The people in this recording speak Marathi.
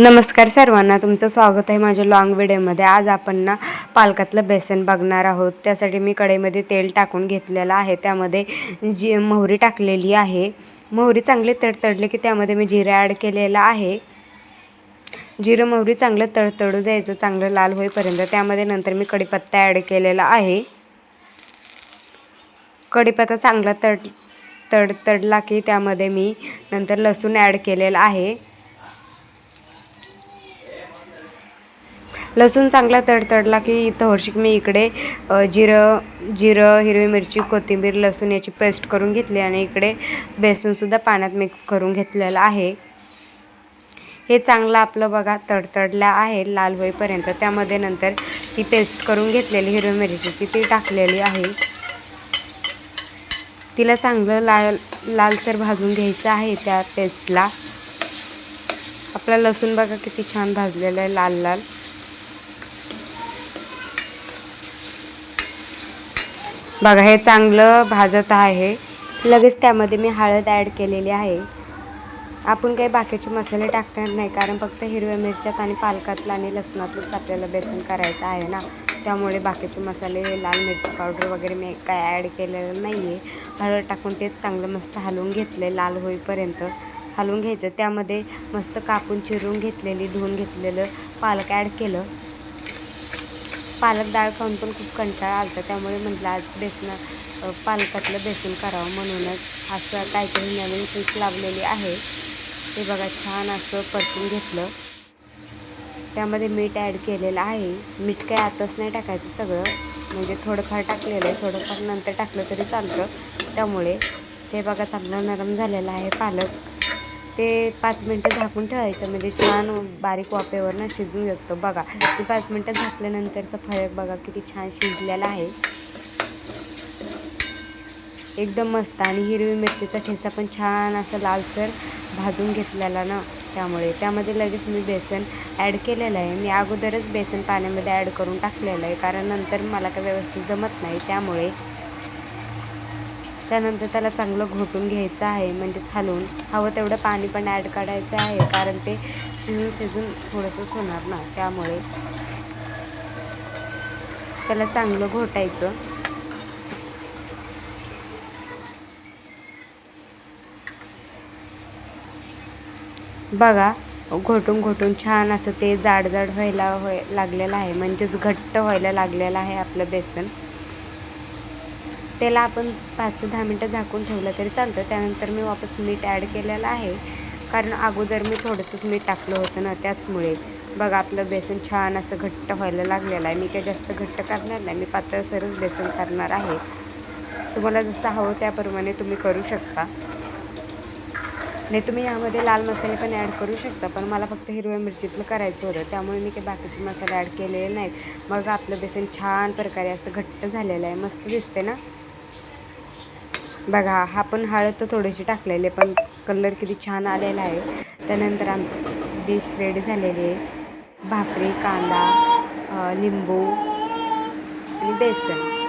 नमस्कार सर्वांना तुमचं स्वागत आहे माझ्या लॉंग व्हिडिओमध्ये आज आपण ना पालकातलं बेसन बघणार आहोत. त्यासाठी मी कढईमध्ये तेल टाकून घेतलेलं आहे. त्यामध्ये जी मोहरी टाकलेली आहे. मोहरी चांगली तडतडली की त्यामध्ये मी जिरं ॲड केलेलं आहे. जिरं मोहरी चांगलं तडतडू द्यायचं चांगलं लाल होईपर्यंत. त्यामध्ये नंतर मी कढीपत्ता ॲड केलेला आहे. कढीपत्ता चांगला तड तडतडला की त्यामध्ये मी नंतर लसूण ॲड केलेला आहे. लसूण चांगला तडतडला की थोडीशी मी इकडे जिरं जिरं हिरवी मिरची कोथिंबीर लसूण याची पेस्ट करून घेतली आणि इकडे बेसनसुद्धा पाण्यात मिक्स करून घेतलेलं आहे. हे चांगलं आपलं बघा तडतडलं आहे लाल होईपर्यंत. त्यामध्ये नंतर ती पेस्ट करून घेतलेली हिरवी मिरचीची ती टाकलेली आहे. तिला चांगलं लाल लालसर भाजून घ्यायचं आहे त्या पेस्टला आपला लसूण बघा किती छान भाजलेलं आहे लाल लाल. बघा हे चांगलं भाजत आहे. लगेच त्यामध्ये मी हळद ॲड केलेली आहे. आपण काही बाकीचे मसाले टाकणार नाही कारण फक्त हिरव्या मिरच्यात आणि पालकातलं आणि लसणातलंच आपल्याला बेसन करायचं आहे ना. त्यामुळे बाकीचे मसाले लाल मिरची पावडर वगैरे मी काय ॲड केलेलं नाही आहे हळद टाकून तेच चांगलं मस्त हलवून घेतलं लाल होईपर्यंत. हलवून घ्यायचं. त्यामध्ये मस्त कापून चिरून घेतलेली धुवून घेतलेलं पालक ॲड केलं. पालक डाळ खाऊन पण खूप कंटाळा आला होता त्यामुळे म्हटलं आज बेसन पालकातलं बेसन करावं म्हणूनच असं काहीतरी नवीन ट्रिक लावलेली आहे. ते बघा छान असं परतून घेतलं. त्यामध्ये मीठ ॲड केलेलं आहे. मीठ काय आताच नाही टाकायचं सगळं. म्हणजे थोडंफार टाकलेलं आहे. थोडंफार नंतर टाकलं तरी चालतं. त्यामुळे ते बघा चांगलं नरम झालेलं आहे पालक. ते पाच मिनटं झाकून ठेवायचं. म्हणजे छान बारीक वाफेवर ना शकतो बघा ते पाच मिनटं झाकल्यानंतरचा फरक बघा किती छान शिजलेला आहे. एकदम मस्त. आणि हिरवी मिरचीचा ठेचा पण छान असं लालसर भाजून घेतलेला ना त्यामुळे. त्यामध्ये लगेच मी बेसन ॲड केलेलं आहे. मी अगोदरच बेसन पाण्यामध्ये ॲड करून टाकलेलं आहे. कारण नंतर मला काय व्यवस्थित जमत नाही. त्यामुळे त्यानंतर त्याला चांगलं घोटून घ्यायचं आहे म्हणजे हलवून हवं तेवढं पाणी पण ॲड करायचं आहे कारण ते शिजून शिजून थोडंसंच होणार ना त्यामुळे. त्याला चांगलं घोटायचं. बघा घोटून घोटून छान असं ते जाड जाड व्हायला होय लागलेलं आहे म्हणजेच घट्ट व्हायला लागलेलं आहे आपलं बेसन. त्याला आपण पाच ते दहा मिनटं झाकून ठेवलं तरी चालतं. त्यानंतर मी वापस मीठ ॲड केलेलं आहे. कारण अगोदर मी थोडंसंच मीठ टाकलं होतं ना त्याचमुळे. बघा आपलं बेसन छान असं घट्ट व्हायला लागलेलं आहे. मी काही जास्त घट्ट करणार नाही. मी पातळसरच बेसन करणार आहे. तुम्हाला जसं हवं त्याप्रमाणे तुम्ही करू शकता. नाही तुम्ही यामध्ये लाल मसाले पण ॲड करू शकता. पण मला फक्त हिरव्या मिरचीतलं करायचं होतं. त्यामुळे मी काही बाकीचे मसाले ॲड केलेले नाहीत. मग आपलं बेसन छान प्रकारे असं घट्ट झालेलं आहे. मस्त दिसते ना? बघा हा पण हळद तर थोडीशी टाकलेली आहे पण कलर किती छान आलेला आहे. त्यानंतर आमची डिश रेडी झालेली आहे. भाकरी कांदा लिंबू आणि बेसन.